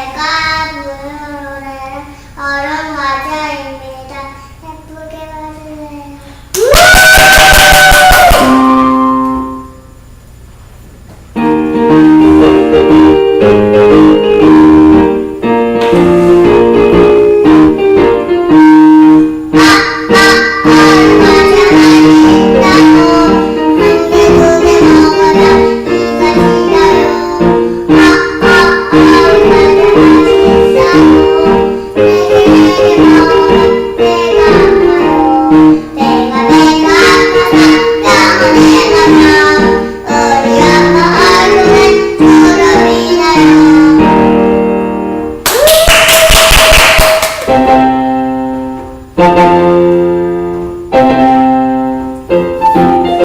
내가 부르는 얼음